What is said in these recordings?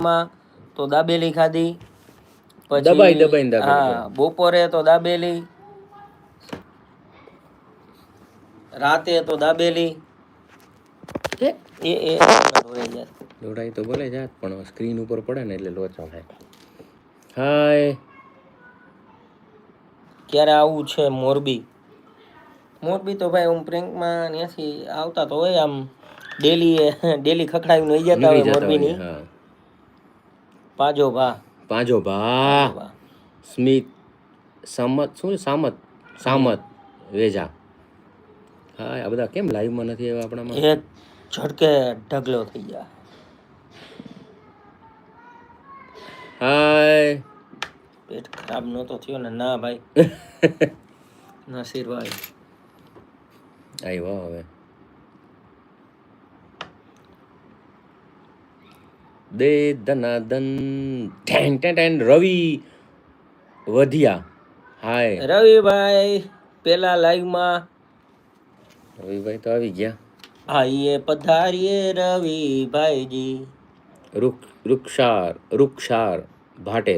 માં તો દાબેલી ખાધી પછી દબાઈ દબાઈને દાબેલી હા બપોરે તો દાબેલી રાતે તો દાબેલી એ એ. દોડાઈ તો બોલે જાત પણ સ્ક્રીન ઉપર પડે ને એટલે લોચો થાય હાય ક્યારે આવું છે મોરબી મોરબી તો ભાઈ હું પ્રેન્કમાં ત્યાંથી આવતા તો હોય આમ ડેલી ડેલી ખખડાવીને વહી જતા હોય મોરબીની હા પાજો ભા. પાંજો ભા. સ્મિત સામત શું સામત. સામત. વેજા. હા આ બધા કેમ લાઈવમાં નથી આવ્યા આપણામાં? એ ઝડકે ઢગલો થઈ ગયા. હાય. પેટ ખરાબ નહોતો થયો ને ના ભાઈ. નસીરભાઈ આવ્યો હવે. દે ધનાદન ઢેન ટેન ટેન રવિ વધ્યા હાય રવિભાઈ પેલા લાઈવમાં રવિભાઈ તો આવી ગયા આઈએ પધારીએ રવિભાઈજી રૂક Rukhsar Rukhsar Bhate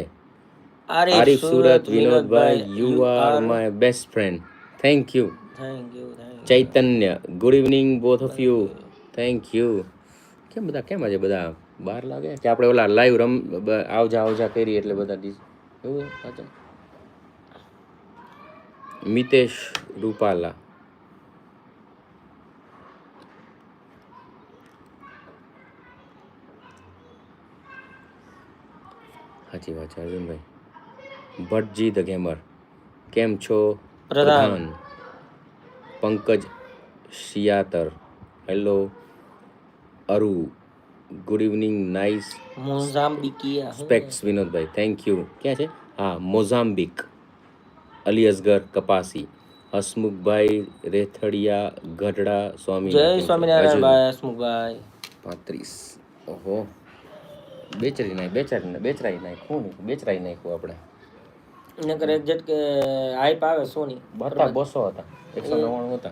Arif Arif Surat Surat Vinodbhai Vinodbhai you are my best friend thank you thank you thank Chaitanya good evening both of you thank you કેમ બધા કેમ આજે બધા બહાર લાગે? કે આપણે ઓલા લાઈવ રમ આવજા આવજા કરી એટલે બધા ડીસ એવું પાછા મિતેશ રૂપાલા. સાચી વાત છે અર્જુનભાઈ. Bhattji the gamer. કેમ છો? Pradhan. Pankaj Shiyatar. Hello Aru. Good evening nice મોઝામ્બિકિયા specs Vinodbhai. Thank you ક્યાં છે? હા મોઝામ્બિક અલી અસગર કપાસી હસમુખભાઈ રેથડિયા ગઢડા સ્વામી જય સ્વામિનારાયણ ભાઈ હસમુખભાઈ. પાંત્રીસ. ઓહો. બેચરી નાખ બેચરી બેચરાઈ નાખ નહીં બેચરાઈ નાખ્યું આપણે. નકર એક કે હાઈપ આવે સોની. હતા બસો હતા. એકસો નવ્વાણું હતા.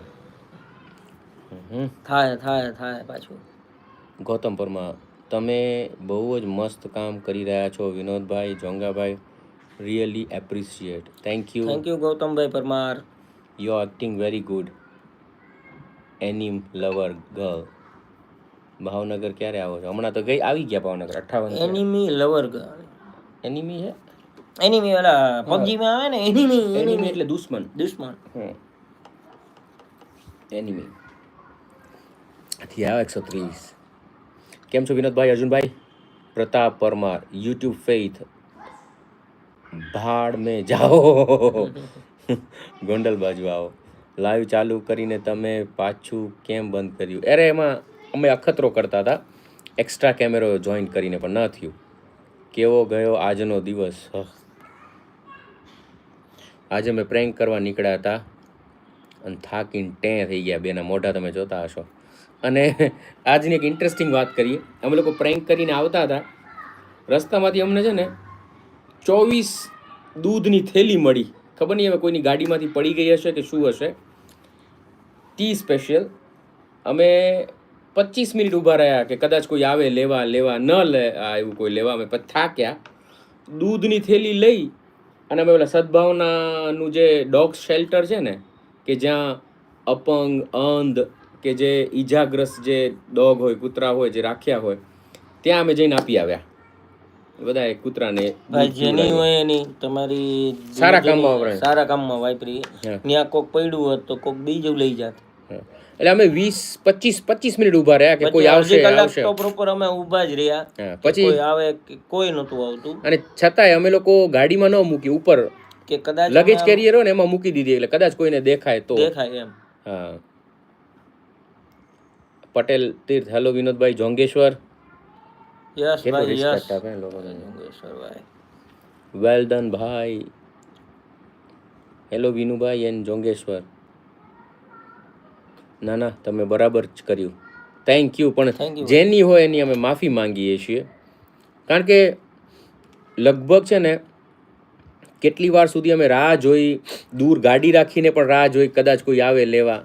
હમ. થાય થાય થાય પાછું. ગૌતમ પરમાર તમે બહુ જ મસ્ત કામ કરી રહ્યા છો Vinodbhai Jongabhai. Really appreciate thank you thank you Gautambhai Parmar. You acting very good anime lover girl Bhavnagar ક્યારે આવો છો? હમણાં તો ગઈ આવી ગયા ભાવનગર અઠાવન એનિમી લવર ગર્લ એનિમી છે? એનિમી ઓલા પબજીમાં આવે ને એનિમી એનિમી એટલે દુશ્મન. દુશ્મન. એનિમી થી આવે એકસો ત્રીસ. કેમ છો વિનોદભાઈ, અર્જુનભાઈ? પ્રતાપ પરમાર, યુટ્યુબ ફેઇથ ભાડ મેં જાઓ. ગોંડલ બાજુ આવો. લાઈવ ચાલુ કરીને તમે પાછું કેમ બંધ કર્યું? અરે, એમાં અમે અખતરો કરતા હતા. એક્સ્ટ્રા કેમેરો જોઈન કરીને પણ ન થયું. કેવો ગયો આજનો દિવસ. આજે મેં પ્રેન્ક કરવા નીકળ્યા હતા. અને થાકીને ટે થઈ ગયા. બેના મોઢા તમે જોતા હશો. અને આજની એક ઇન્ટરેસ્ટિંગ વાત કરીએ. અમે લોકો પ્રેન્ક કરીને આવતા હતા. રસ્તામાંથી અમને છે ને ચોવીસ દૂધની થેલી મળી. ખબર નહીં હવે કોઈની ગાડીમાંથી પડી ગઈ હશે કે શું હશે. ટી સ્પેશિયલ અમે પચીસ મિનિટ ઊભા રહ્યા કે કદાચ કોઈ આવે, લેવા લેવા, ન લે, આ એવું કોઈ લેવા, અમે થાક્યા. દૂધની થેલી લઈ અને અમે પેલા સદભાવનાનું જે ડોગ શેલ્ટર છે ને, કે જ્યાં અપંગ, અંધ કે જે ઈજાગ્રસ્ત જે ડોગ હોય કૂતરા હોય જે રાખ્યા હોય ત્યાં અમે જઈને આપી આવ્યા. બધા કૂતરાને ભાઈ જેની હોય એની તમારી સારા કામમાં વપરાય. સારા કામમાં વાપરી. ત્યાં કોક પડ્યું હોત તો કોક બીજું લઈ જાત. એટલે અમે વીસ પચીસ પચીસ મિનિટ ઊભા રહ્યા કે કોઈ આવશે આવશે. તો પ્રોપર અમે ઊભા જ રહ્યા. પછી કોઈ આવે કે કોઈ નહોતું આવતું. અને છતાંય અમે લોકો ગાડીમાં ન મૂકી ઉપર કે કદાચ લગેજ કેરિયર હોય ને એમાં મૂકી દીધી એટલે કદાચ કોઈને દેખાય તો. દેખાય એમ. હા. પટેલ તીર્થ. હેલો વિનોદભાઈ જોંગેશ્વર. યસ ભાઈ યસ. આપે વેલ ડન ભાઈ. Hello Vinubhai and Jongeshwar. ના ના તમે બરાબર જ કર્યું. થેન્ક યુ પણ જેની હોય એની અમે માફી માંગીએ છીએ. કારણ કે લગભગ છે ને કેટલી વાર સુધી અમે રાહ જોઈ દૂર ગાડી રાખીને પણ રાહ જોઈ કદાચ કોઈ આવે લેવા.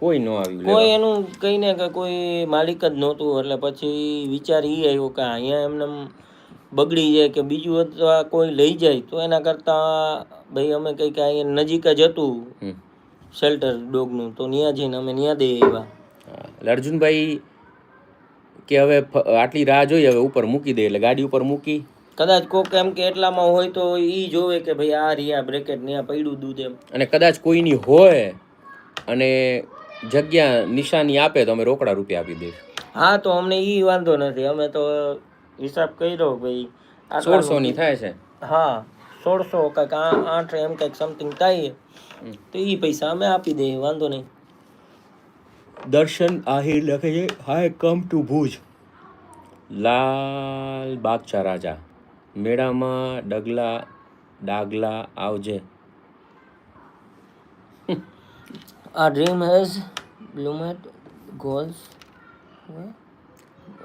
કોઈ ન આવ્યું કોઈ એનું કહીને કે કોઈ માલિક જ નહોતું એટલે પછી વિચાર એ આવ્યો કે અહીંયા એમને બગડી જાય કે બીજું અથવા કોઈ લઈ જાય તો એના કરતાં ભાઈ અમે કંઈક અહીંયા નજીક જ હતું શેલ્ટર ડોગનું તો ત્યાં જઈને અમે ત્યાં દઈ આવ્યા. એટલે અર્જુનભાઈ કે હવે આટલી રાહ જોઈ હવે ઉપર મૂકી દે એટલે ગાડી ઉપર મૂકી. કદાચ કોક એમ કે એટલામાં હોય તો એ જોવે કે ભાઈ આ રહ્યા બ્રેકેટ ત્યાં પડ્યું દૂધ એમ. અને કદાચ કોઈની હોય અને જગ્યા નિશાની આપે તો અમે રોકડા રૂપિયા આપી દઈશું. હા તો અમને ઈ વાંધો નથી. અમે તો હિસાબ કર્યો ભાઈ સોળસો ની થાય છે? હા સોળસો કંઈક આઠ એમ કંઈક સમથિંગ થાય. તો ઈ પૈસા અમે આપી દઈએ વાંધો નહીં. દર્શન આહિર લખે છે હાય કમ ટુ ભુજ. લાલ બાગચા રાજા. મેળામાં ડગલા ડાગલા આવજે. A dream has bloomed goals. What?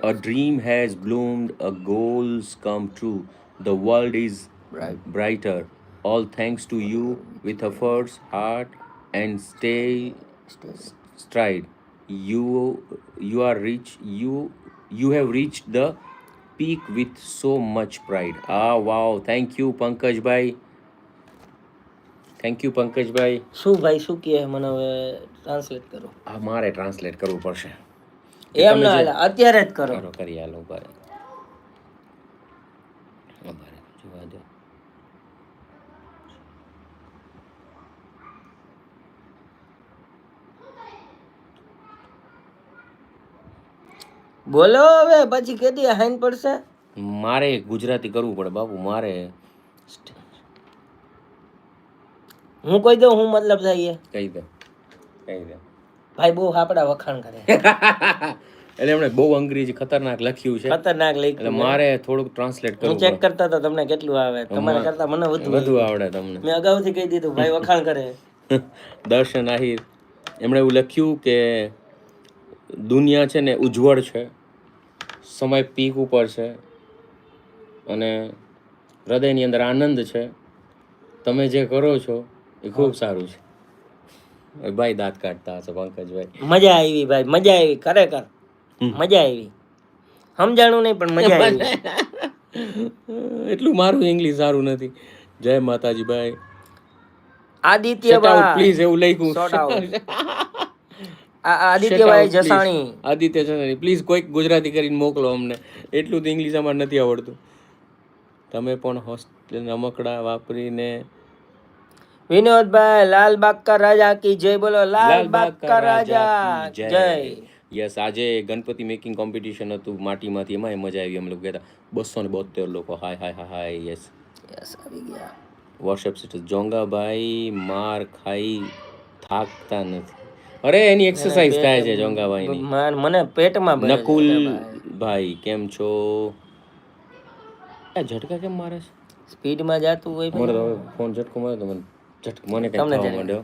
A dream has bloomed, a goals come true. The world is brighter. All thanks to you with a force heart, and stay Stay. stride. You you are rich. You you have reached the peak with so much pride. Ah wow! Thank you, Pankaj Bhai. Thank you Pankajbhai. શું ભાઈ શું કહે? મને હવે translate કરો. આ મારે translate કરવું પડશે. એમ ના હાલે અત્યારે જ કરો. કરો કરી હાલો ભાઈ. જોવા દો. બોલો હવે પછી કેદી હાઈન પડશે? મારે ગુજરાતી કરવું પડે બાપુ મારે. હું કહી દઉં હું મતલબ થાય એ. કહી દે કહી દે. ભાઈ બહુ આપડા વખાણ કરે. એટલે એમણે બહુ અંગ્રેજી ખતરનાક લખ્યું છે. ખતરનાક એટલે મારે થોડુંક ટ્રાન્સલેટ હું ચેક કરતા હતા તમને કેટલું આવે? તમારા કરતા મને વધુ વધુ આવડે તમને. મેં અગાઉથી કહી દીધું ભાઈ વખાણ કરે. દર્શન આહિર. એમણે એવું લખ્યું કે દુનિયા છે ને ઉજ્જવળ છે સમય પીક ઉપર છે અને હૃદયની અંદર આનંદ છે. તમે જે કરો છો એ ખૂબ સારું છે. ભાઈ દાંત કાઢતા હશે પંકજભાઈ. મજા આવી ભાઈ મજા આવી ખરેખર. મજા આવી. સમજાણું નહીં પણ મજા આવી. એટલું મારું ઇંગ્લિશ સારું નથી. જય માતાજી ભાઈ. આદિત્યભાઈ પ્લીઝ એવું લખ્યું. આદિત્યભાઈ. જસાણી. આદિત્ય જસાણી. પ્લીઝ કોઈક ગુજરાતી કરીને મોકલો અમને. એટલું તો ઇંગ્લિશ અમારે નથી આવડતું. તમે પણ હોસ્ટેલ રમકડા વાપરીને વિનોદભાઈ લાલ બાગકા રાજા કી જય બોલો લાલ બાગકા રાજા જય. યસ આજે ગણપતિ મેકિંગ કોમ્પિટિશન હતું માટીમાંથી એમાં મજા આવી અમે લોકો ગયા બસો ને બોતેર લોકો. હાય હાય હાય હાય યસ. યસ આવી ગયા. વોટ્સએપ સ્ટેટસ જોંગાભાઈ માર ખાઈ થાકતા નથી. અરે એની એક્સરસાઇઝ થાય છે જોંગાભાઈની. માર- મને પેટમાં નકુલ ભાઈ. કેમ છો? આ ઝટકા કેમ મારે છે? સ્પીડમાં જાતું હોય ફોન ઝટકો મારે તો મને. મને કઈ તમને ઝટકો. માંડ્યો?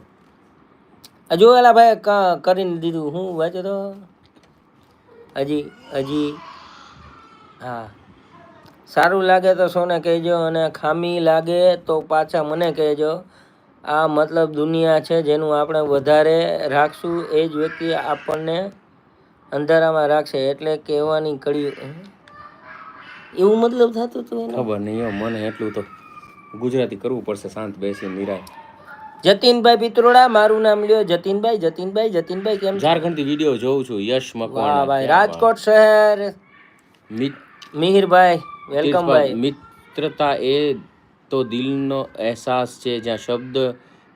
આ જો એલા ભાઈ કરીને દીધું હું વાંચો તો? હજી હજી હા. સારું લાગે તો સોને કહેજો અને ખામી લાગે તો પાછા મને કહેજો. આ મતલબ દુનિયા છે જેનું આપણે વધારે રાખશું એ જ વ્યક્તિ આપણને અંધારામાં રાખશે. એટલે કહેવાની કડી એવું મતલબ થતું હતું ખબર નહીં મને એટલું તો ગુજરાતી કરવું પડશે શાંત બેસી નિરાય. જતીનભાઈ પિત્રોડા મારું નામ લ્યો. જતીનભાઈ જતીનભાઈ જતીનભાઈ કેમ? ઝારખંડથી વીડિયો જોઉં છું. યશ મકવાણા. ભાઈ રાજકોટ શહેર. મિહિરભાઈ વેલકમ ભાઈ. મિત્રતા એ તો દિલનો અહેસાસ છે જ્યાં શબ્દ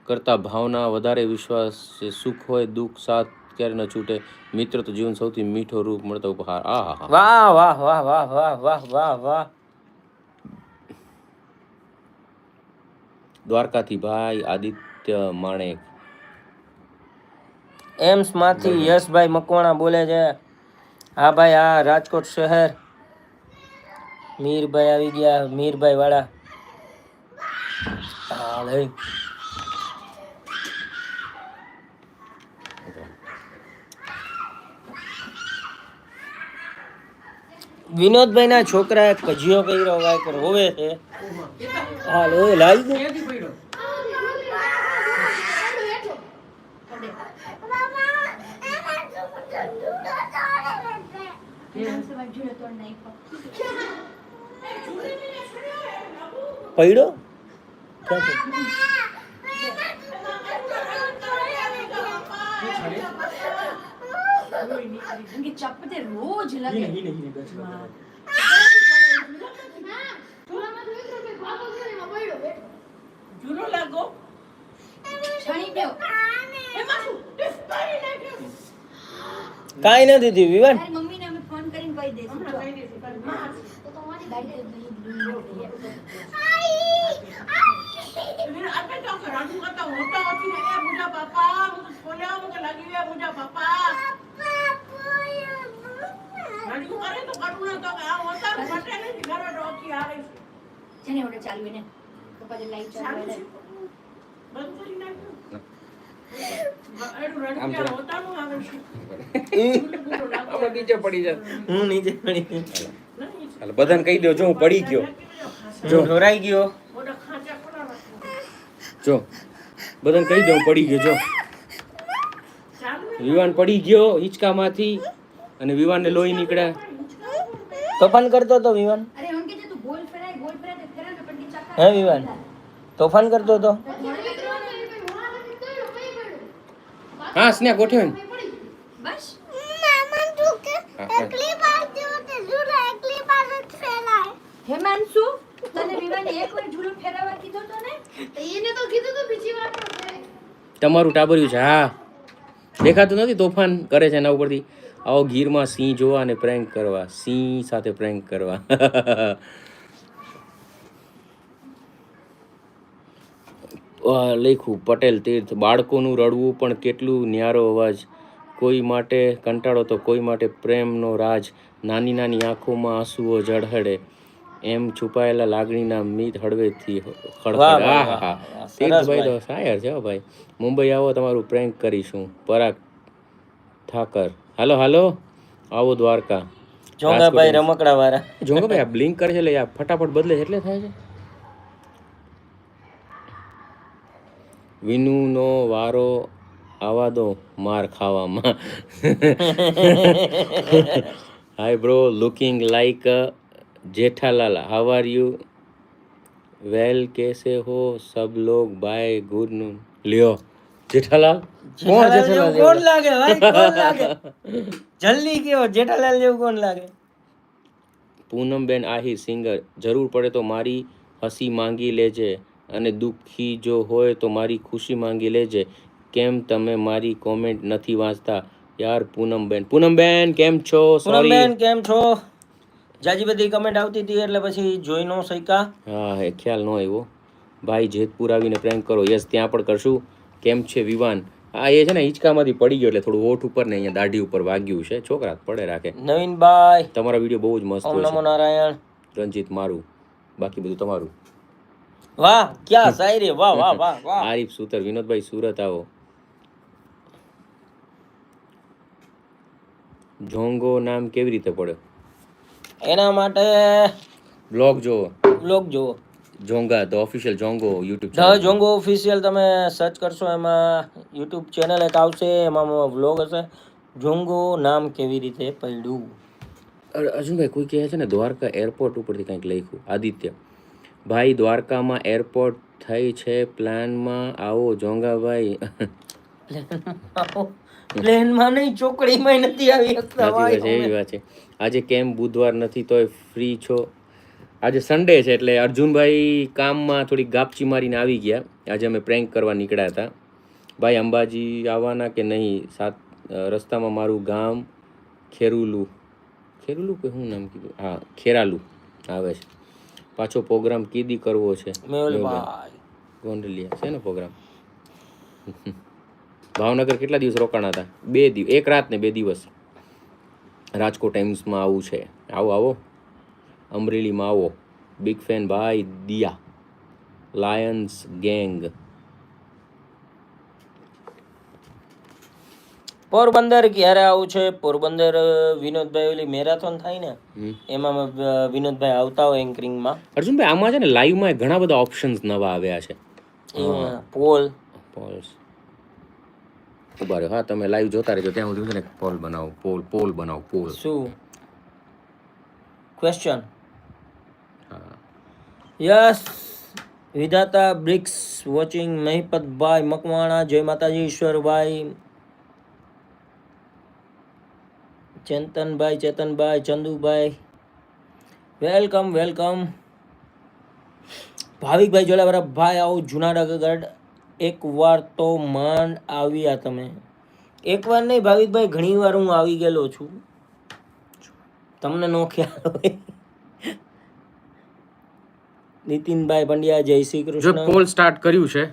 કરતા ભાવના વધારે વિશ્વાસ છે. સુખ હોય દુઃખ સાથ ક્યારે ન છૂટે. મિત્ર તો જીવન સૌથી મીઠો રૂપ મળતો ઉપહાર. આ વાહ વાહ વાહ વાહ વાહ વાહ વાહ વાહ. દ્વારકાથી ભાઈ આદિત્ય માણેક એમ્સમાંથી યશભાઈ મકવાણા બોલે છે હા ભાઈ હા રાજકોટ શહેર. મીરભાઈ આવી ગયા મીરભાઈ વાળા. હા ભાઈ વિનોદભાઈ ના છોકરાએ કજિયો કર્યો વાયકર હોવે છે. હાલ એ લાવી દે. પડ્યો ચપ્પતે રોજ લગે જુરો લાગો છણી દેવ નથી વિવાન. તો મોટા હતી ને એ મુજા બાપા હું તો સોલ્યા મુકે લાગી એ મુજા બાપા. નડી કરે તો કડુણા તો આ હોતા મટે ને ઘરે રોકી આવે છે. જેને ઓડે ચાલવીને તો પછી લાઈટ ચાલુ છે? બંધ કરી નાખ્યો? નીચે પડી જાય હું નીચે પડી ચાલો બધાને કહી દો જો હું પડી ગયો. જો. ગયો. જો. બધાને કહી દો પડી ગયો જો. વિવાન પડી ગયો હિંચકામાંથી અને વિવાનને લોહી નીકળ્યા. તોફાન કરતો હતો વિવાન. હે વિવાન તોફાન કરતો હતો. હા સ્નેહ ગોઠવ્યો. હેમાંશુ તને વિવાને એક વાર ઝૂલો ફેરવવા કીધો તો ને તમારું ટાબર્યું છે, હા. દેખાતું નથી, તોફાન કરે છે એના ઉપરથી. આવો ગીરમાં સિંહ જોવા અને પ્રેન્ક કરવા. સિંહ સાથે પ્રેન્ક કરવા. લખ્યું પટેલ તીર્થ. બાળકોનું રડવું પણ કેટલું ન્યારો અવાજ. કોઈ માટે કંટાળો તો કોઈ માટે પ્રેમનો રાજ. નાની નાની આંખોમાં આંસુઓ ઝળહળે. એમ છુપાયેલા લાગણીના મિત હળવેથી તીર્થભાઈ તો શાયર છે ભાઈ. મુંબઈ આવો તમારું પ્રેન્ક કરીશું. પરાગ ઠાકર. હાલો હાલો. આવો દ્વારકા. જોંગાભાઈ રમકડા વાળા જોંગાભાઈ આ બ્લિંક કરે છે એટલે આ ફટાફટ બદલે છે એટલે થાય છે. વિનુનો વારો આવા દો માર ખાવામાં. Hi bro looking like Jethalal how are you well કેસે હો? સબ લોગ બાય ગુડ નૂન લ્યો. જેઠાલાલ? કોણ જેઠાલાલ કોણ લાગે ભાઈ? કોણ લાગે? જલ્દી કયો જેઠાલાલ જેવું કોણ લાગે? પૂનમબેન આહિર સિંગર જરૂર પડે તો મારી હસી માંગી લેજે અને દુઃખી જો હોય તો મારી ખુશી માંગી લેજે. કેમ તમે મારી કોમેન્ટ નથી વાંચતા? યાર પૂનમબેન. પૂનમબેન કેમ છો? સોરી પૂનમબેન કેમ છો? જાજી બધી કમેન્ટ આવતી હતી એટલે પછી જોઈ નો શક્યા. હા એ ખ્યાલ ન આવ્યો. ભાઈ જેતપુર આવીને પ્રેન્ક કરો. યસ ત્યાં પણ કરશું. કેમ છે વિવાન? આ એ છે ને હિંચકામાંથી પડી ગયો એટલે થોડું ઓઠ ઉપર ને અહીંયા દાઢી ઉપર વાગ્યું છે. છોકરા પડે રાખે. નવીનભાઈ તમારા વીડિયો બહુ જ મસ્ત ઓમ નમો નારાયણ. રંજીત મારું. બાકી બધું તમારું. વાહ ક્યાં શાયરી વાહ વાહ વાહ વાહ. આરીફ સુતર વિનોદભાઈ સુરત આવો. જોંગો નામ કેવી રીતે પડે એના માટે બ્લોગ જોવો. બ્લોગ જુઓ Jonga the official Jongo YouTube the Jongo official તમે સર્ચ કરશો એમાં યુટ્યુબ ચેનલ એક આવશે એમાં વ્લોગ હશે. જોંગો નામ કેવી રીતે પડ્યું? અર્જુનભાઈ કોઈ કહે છે ને દ્વારકા એરપોર્ટ ઉપરથી કંઈક લખ્યું આદિત્ય. ભાઈ દ્વારકામાં એરપોર્ટ થઈ છે પ્લાનમાં આવો જોંગાભાઈ. પ્લેનમાં નહીં ચોકડીમાં નથી આવી શકતા વાત છે એવી વાત છે. આજે કેમ બુધવાર નથી તોય ફ્રી છો. આજે સન્ડે છે એટલે અર્જુનભાઈ કામમાં થોડી ગાપચી મારીને આવી ગયા. આજે અમે પ્રેન્ક કરવા નીકળ્યા હતા. ભાઈ અંબાજી આવવાના કે નહીં? સાત રસ્તામાં મારું ગામ ખેરુલું. ખેરુલું કે શું નામ કીધું? હા ખેરાલુ આવે છે. પાછો પ્રોગ્રામ કીદી કરવો છે. ગોંડલિયા. છે ને પ્રોગ્રામ ભાવનગર કેટલા દિવસ રોકાણા હતા? બે દિવસ એક રાત ને બે દિવસ. રાજકોટ ટાઈમ્સમાં આવું છે. આવો આવો. અમરેલીમાં આવો. બિગ ફેન ભાઈ દિયા લાયન્સ ગેંગ પોરબંદર ક્યારે આવું છે? પોરબંદર વિનોદભાઈ ઓલી મેરાથોન થાય ને એમાં વિનોદભાઈ આવતા હોય એન્કરિંગમાં. અર્જુનભાઈ આમાં છે ને લાઈવમાં ઘણા બધા ઓપ્શન્સ નવા આવ્યા છે. પોલ પોલ્સ ઊભા રહ્યો હા તમે લાઈવ જોતા રહેજો. ત્યાં સુધી ને પોલ બનાવો. પોલ પોલ બનાવો પોલ શું? Question yes Vidhata bricks watching Mahipatbhai Makwana. જય માતાજી ઈશ્વરભાઈ. ચેતનભાઈ ચેતનભાઈ ચંદુભાઈ. વેલકમ વેલકમ ભાવિકભાઈ જોલાવાળા ભાઈ આવો જુનાગઢ. એક વાર તો માંડ આવ્યા તમે. એક વાર નહીં ભાવિકભાઈ ઘણી વાર હું આવી ગયેલો છું. તમને નો ખ્યાલ હોય. નીતિનભાઈ પંડ્યા જય શ્રી કૃષ્ણ. પોલ સ્ટાર્ટ કર્યું છે.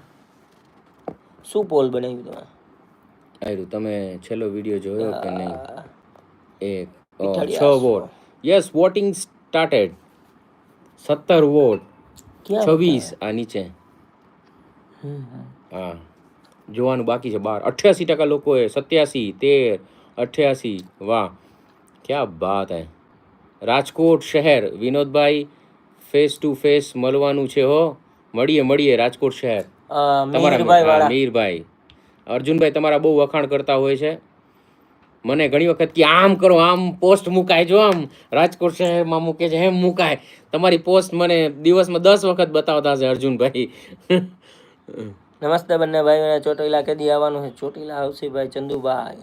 શું પોલ બનાવ્યું તમે આયુ તમે છેલ્લો વીડિયો જોયો કે નહીં? એક છ વોટ યસ વોટિંગ સ્ટાર્ટેડ સત્તર વોટ છવ્વીસ આ નીચે. હા. જોવાનું બાકી છે બાર. અઠ્યાસી ટકા લોકોએ સત્યાસી તેર અઠ્યાસી વાહ. ક્યાં બાત હે. રાજકોટ શહેર વિનોદભાઈ ફેસ ટુ ફેસ મળવાનું છે હો. મળીએ મળીએ રાજકોટ શહેર. તમારા મીરભાઈ અર્જુનભાઈ તમારા બહુ વખાણ કરતા હોય છે. મને ઘણી વખત કે આમ કરો આમ પોસ્ટ મુકાય. જો આમ રાજકોટ શહેરમાં મૂકે છે એમ મુકાય. તમારી પોસ્ટ મને દિવસમાં દસ વખત બતાવતા છે અર્જુનભાઈ. નમસ્તે બંને ભાઈઓને ચોટીલા કેદી આવવાનું છે? ચોટીલા આવશે ભાઈ ચંદુભાઈ.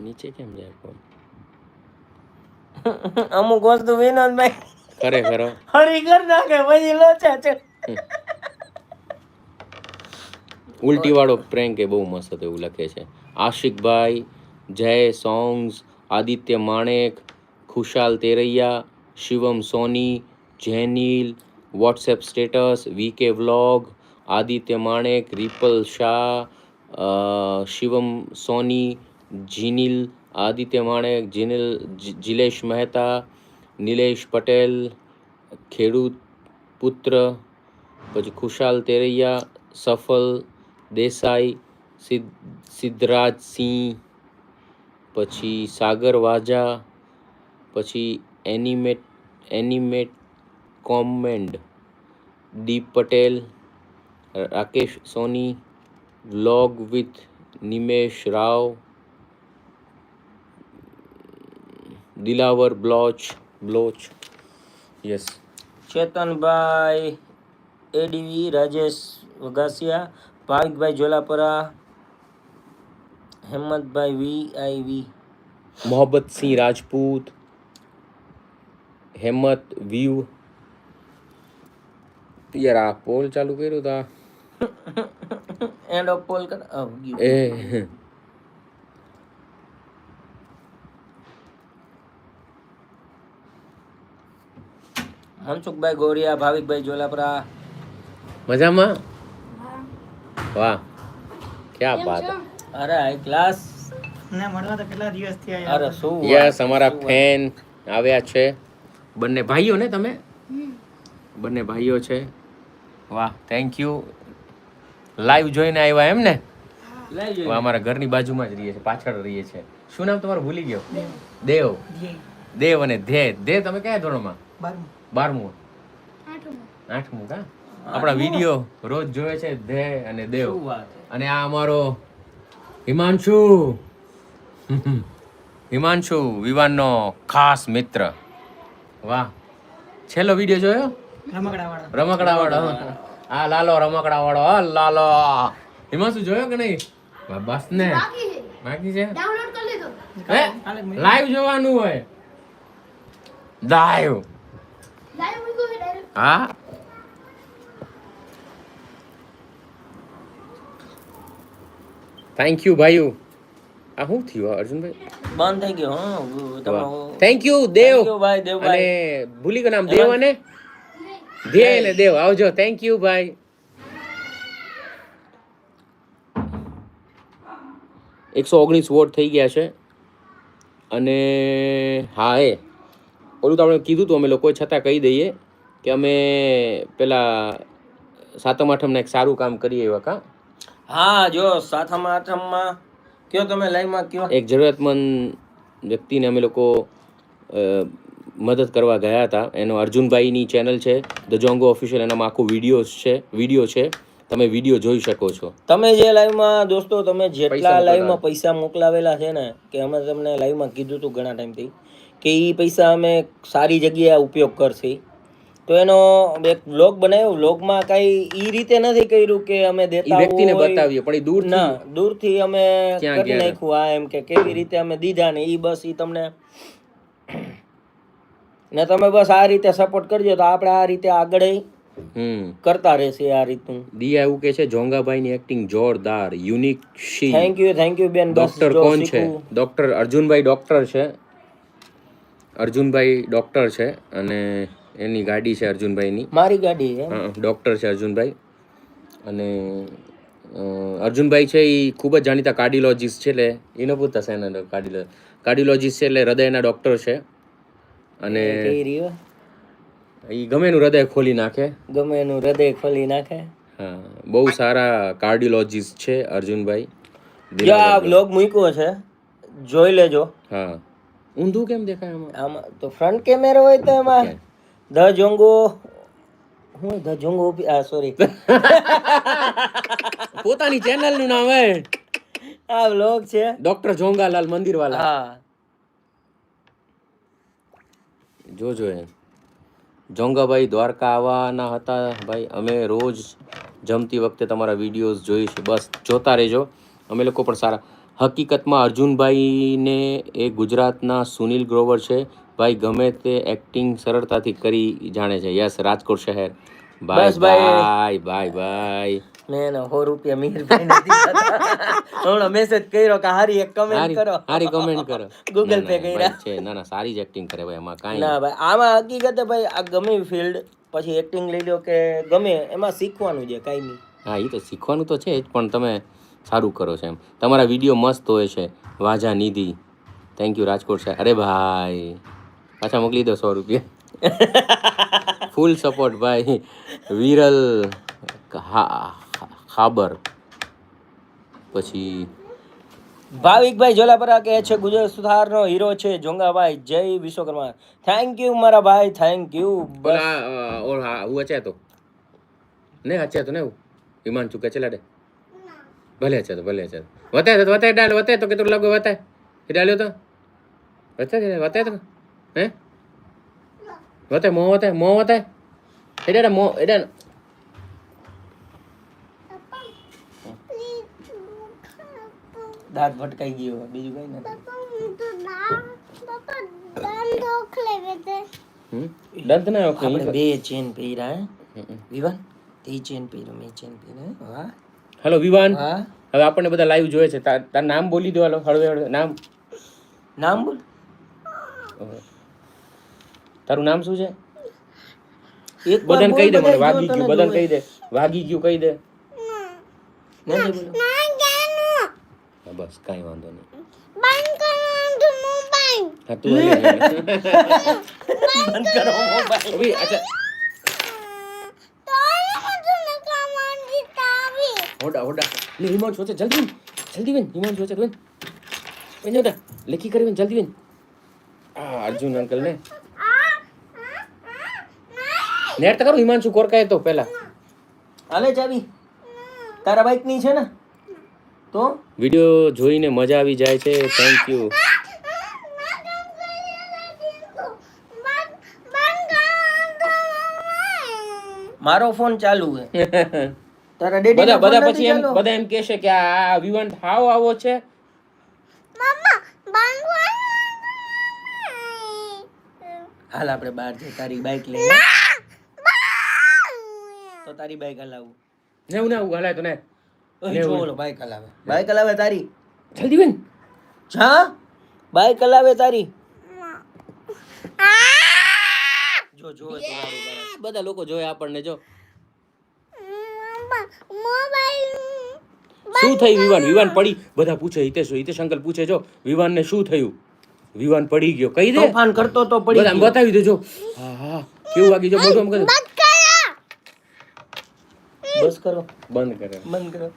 નીચે કેમ જાય ફોન અમુક વસ્તુ વિનોદભાઈ. કરે હો. હરી કર નાખે પછી લોચા છે ઉલટી વાળો પ્રેન્ક એ બહુ મસ્ત હતો એવું લખે છે. Ashikbhai Jay songs Aditya Manek Khushal Teraiya, Shivam Soni, Jenil, WhatsApp status, VK vlog, Aditya Manek, Ripal Shah Shivam Soni, Jinil, Aditya Manek, Jinil Jilesh Mehta, Nilesh Patel, ખેડૂત પુત્ર, પછી ખુશાલ તેરૈયા, સફલ દેસાઈ, સિદ્ધ, સિદ્ધરાજ સિંહ, પછી સાગર વાજા પછી animate animate comment Deep Patel Rakesh Soni vlog with Nimesh Rao Dilawar Baloch Baloch yes Chetanbhai ADV Rajesh Vaghasiya Bhavikbhai Jolapara Hemantbhai V I V Mohabbat Singh Rajput Hemat view યાર આ pole ચાલુ કર્યું તા. એન્ડ ઓફ પોલ કર એ. મનસુખભાઈ ગોરિયા ભાવિકભાઈ જોલાપરા. મજામાં? વાહ. ક્યાં બાત. અરે હાઈ ક્લાસ ને મળવા તો કેટલા દિવસ થયા અરે શું યસ અમારા ફેન આવ્યા છે. બંને ભાઈઓ ને તમે? બંને ભાઈઓ છે. વાહ થેન્ક યુ લાઈવ જોઈને આવ્યા એમ ને? વાહ, અમારા ઘરની બાજુમાં જ રહીએ છે પાછળ રહીએ છે શું નામ તમારું? ભૂલી ગયો. દેવ. દેવ. અને ધ્યેય. ધ્યેય તમે કયા ધોરણમાં? બારમું. આઠમું. કા? આપણા વીડિયો રોજ જોવે છે ધ્યેય અને દેવ. અને આ અમારો હિમાંશુ. હિમાંશુ વિવાનનો ખાસ મિત્ર. વાહ. છેલ્લો વીડિયો જોયો? રમકડા વાળા રમકડા વાળો આ લાલો રમકડા વાળો હા લાલો. હિમાંશુ જોયો કે નહીં? બસ ને. બાકી છે. ડાઉનલોડ કરી લીધો. હે? લાઈવ જોવાનું હોય. લાઈવ હા. થેન્ક યુ ભાઈઓ આ શું થયું અર્જુનભાઈ? બંધ થઈ ગયો હા. Thank you Dev. ભાઈ દેવ અને ભૂલી ગયો નામ દેવ અને? ધ્યેય ને દેવ આવજો. થેન્ક યુ ભાઈ. એકસો ઓગણીસ વોટ થઈ ગયા છે. અને હા એ. ઓલું તો આપણે કીધું હતું અમે લોકોએ છતાં કહી દઈએ કે અમે પેલા સાતમ આઠમના એક સારું કામ કરીએ એવા કા? હા જો સાતમ આઠમમાં કયો તમે લાઈવમાં કયો? એક જરૂરિયાતમંદ વ્યક્તિને અમે લોકો મદદ કરવા ગયા હતા. એનો અર્જુનભાઈની ચેનલ છે ધ જોંગો ઓફિશિયલ એનામાં આખો વીડિયો છે વીડિયો છે. તમે વીડિયો જોઈ શકો છો. તમે જે લાઈવમાં દોસ્તો તમે જેટલા લાઈવમાં પૈસા મોકલાવેલા છે ને કે અમે તમને લાઈવમાં કીધું હતું ઘણા ટાઈમથી કે એ પૈસા અમે સારી જગ્યાએ ઉપયોગ કરશી. તો એનો એક વ્લોગ બનાવ્યો વ્લોગમાં કઈ ઈ રીતે નથી કર્યું કે અમે દેતા વ્યક્તિને બતાવીએ પણ દૂર ના દૂરથી અમે કરી નાખ્યું આ એમ કે કેવી રીતે અમે દીધા ને ઈ બસ ઈ તમને ને તમે બસ આ રીતે સપોર્ટ કરજો તો આપણે આ રીતે આગળ હમ. કરતા રહેશે આ રીતનું. દિયા એવું કે છે જોંગાભાઈની એક્ટિંગ જોરદાર unique she thank you thank you બેન. ડોક્ટર કોણ છે? ડોક્ટર અર્જુનભાઈ ડોક્ટર છે. અર્જુનભાઈ ડોક્ટર છે અને એની ગાડી છે અર્જુનભાઈની. મારી ગાડી છે ડોક્ટર છે અર્જુનભાઈ. અને અર્જુનભાઈ છે એ ખૂબ જ જાણીતા કાર્ડિયોલોજીસ્ટ છે એટલે એનો પૂછતા છે એના કાર્ડિયો કાર્ડિયોલોજીસ્ટ છે એટલે હૃદયના ડોક્ટર છે. અને એ ગમે એનું હૃદય ખોલી નાખે. ગમે એનું હૃદય ખોલી નાખે? હા બહુ સારા કાર્ડિયોલોજીસ્ટ છે અર્જુનભાઈ. જો આ બ્લોગ મૂક્યો છે જોઈ લેજો. હા. ઊંધું કેમ દેખાય આમાં? આમાં તો ફ્રન્ટ કેમેરો હોય તો એમાં ધ જોંગો. હું ધ જોંગો આ સોરી પોતાની ચેનલનું નામ હે. આ બ્લોગ છે. ડોક્ટર જોંગાલાલ મંદિરવાલા. હા. જોજો એ જોંગાભાઈ દ્વારકા આવવાના હતા ભાઈ. અમે રોજ જમતી વખતે તમારા વિડીયોઝ જોઈશું. બસ જોતા રહેજો. અમે લોકો પણ સારા. હકીકતમાં અર્જુનભાઈને એ ગુજરાતના સુનિલ ગ્રોવર છે. ભાઈ ગમે તે એક્ટિંગ સરળતાથી કરી જાણે છે. યસ રાજકોટ શહેર. બસ ભાઈ. બાય બાય બાય મેં સો રૂપિયા મીરભાઈ ને હમણાં મેસેજ કર્યો કે હારી એક કમેન્ટ કરો. હારી કમેન્ટ કરો. ગૂગલ પે કર્યા. ભાઈ છે. ના ના સારી જ એક્ટિંગ કરે ભાઈ એમાં કાંઈ ના ભાઈ આમાં હકીકતે ભાઈ આ ગમે ફિલ્ડ પછી એક્ટિંગ લઈ લો કે ગમે એમાં શીખવાનું છે કાંઈ નહીં. હા એ તો શીખવાનું તો છે જ પણ તમે સારું કરો છો એમ. તમારા વીડિયો મસ્ત હોય છે. વાજા નિધિ. થેન્ક યુ રાજકોટ છે અરે ભાઈ. પાછા મોકલી દો સો રૂપિયા. ફૂલ સપોર્ટ ભાઈ વિરલ હા ખાબર પછી ભાવિકભાઈ જોલાપરા કે છે ગુજરાત સુધારનો હીરો છે જોંગાભાઈ. જય વિશ્વકર્મા. થેન્ક યુ મારા ભાઈ થેન્ક યુ બોલા અ, ઓર હા હું અચે તો? ને અચે તો ને હું? હિમાંશુ કે ચલા દે ભલે અચે તો ભલે અચે તો. વતાય તો વતાય ડાલ વતાય તો કે તું લગો વતાય. એ ડાલ્યો તો? વતાય વતાય તો? વતાય મોં વતાય એ ડાડા મોં એ દાંત ભટકાઈ ગયો બીજું કઈ નથી. હમ? દંત ના આપણે ઓકે બે ચેન પહેર્યા હે? વિવાન? તે ચેન પહેરો મેં ચેન પહેરો હા? હેલો વિવાન. હા? હવે આપણને બધા લાઈવ જોયે છે. તાર તાર નામ બોલી દો હાલો હળવે હળવે. નામ? નામ બોલ. તારું નામ શું છે? એક બદન કહી દે મને વાગી ગયું બદન કહી દે વાગી ગયું કહી દે. નથી બોલો. બસ કાંઈ વાંધો નહીં. હા તું બંધ કરો મોબાઈલ. અભી, અચ્છા. હોડા હોડા. લે હિમાંશુ છે જલ્દી જલ્દી વેન હિમાંશુ છે વેન વેન હોડા લેખી કરી વેન જલ્દી બેન. આ અર્જુન અંકલ ને. નેટ તો કરો હિમાંશુ કોરકાય તો પહેલા. હાલે ચાવી. તારા બાઈકની છે ને? તો? વિડિયો જોઈને મજા આવી જાય છે થેન્ક યુ મારો ફોન ચાલુ છે. તારા ડેડી બધા બધા પછી એમ બધા એમ કહેશે કે આ વિવાન હાવ આવો છે. હાલ આપણે બહાર જઈ તારી બાઇક લઈને. તો તારી બાઈક હલાવું. ને હું ના હલાય તો ને. ઓલો બાઈક હલાવે. બાઈક હલાવે તારી. જલ્દી બેન. હા બાઈક હલાવે તારી. જો જો. બધા લોકો જોવે આપણને જો. શું થયું વિવાન? વિવાન પડી? બધા પૂછે હિતેશ હિતેશ અંકલ પૂછે જો. વિવાનને શું થયું? વિવાન પડી ગયો. કહી દે. તોફાન કરતો તો પડી આમ બતાવી દેજો. હા હા. કેવું વાગી જો મોઢું આમ કરે બસ કરો. બંધ કરે. બંધ કરો.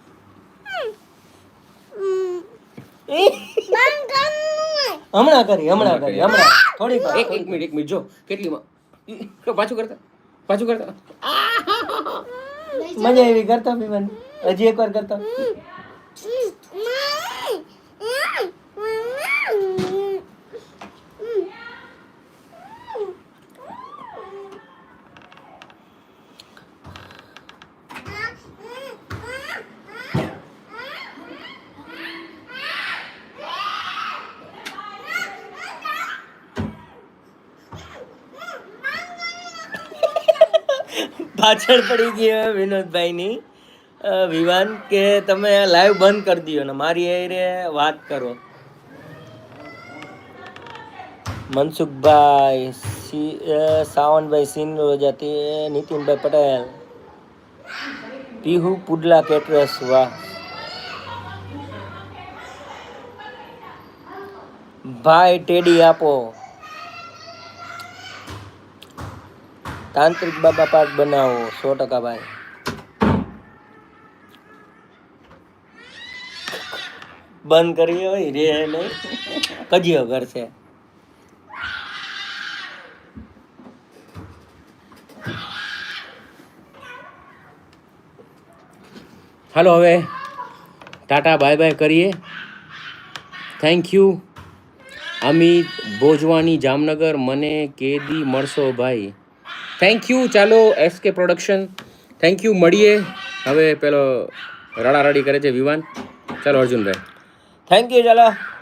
હમણાં કરી હમણાં કરી હમણાં. થોડી એક એક મિનિટ એક મિનિટ. જો કેટલી પાછું કરતા પાછું કરતા. મજા એવી કરતા વિવાન હજી એકવાર કરતો. પાછળ પડી ગઈ વિનોદભાઈની. વિવાન કે તમે લાઈવ બંધ કરી દો ને મારી એરે વાત કરો. મનસુખભાઈ સી સાવનભાઈ સિંહ રોજાતી નીતિનભાઈ પટેલ. પીહુ પુડલા કેટરસ, વાહ. ભાઈ ટેડી આપો. તાંત્રિક બાબા પાઠ બનાવો, સો ટકા ભાઈ. બંધ કરી હોય, રે નહીં. કજિયો છે. હાલો હવે, ટાટા, બાય બાય કરીએ. થેન્ક યુ અમિત ભોજવાની જામનગર, મને કેદી મળશો ભાઈ. થેન્ક યુ ચાલો એસકે પ્રોડક્શન થેન્ક યુ મળીએ. હવે પેલો રડારડી કરે છે વિવાન. ચાલો અર્જુનભાઈ. થેન્ક યુ ચાલો.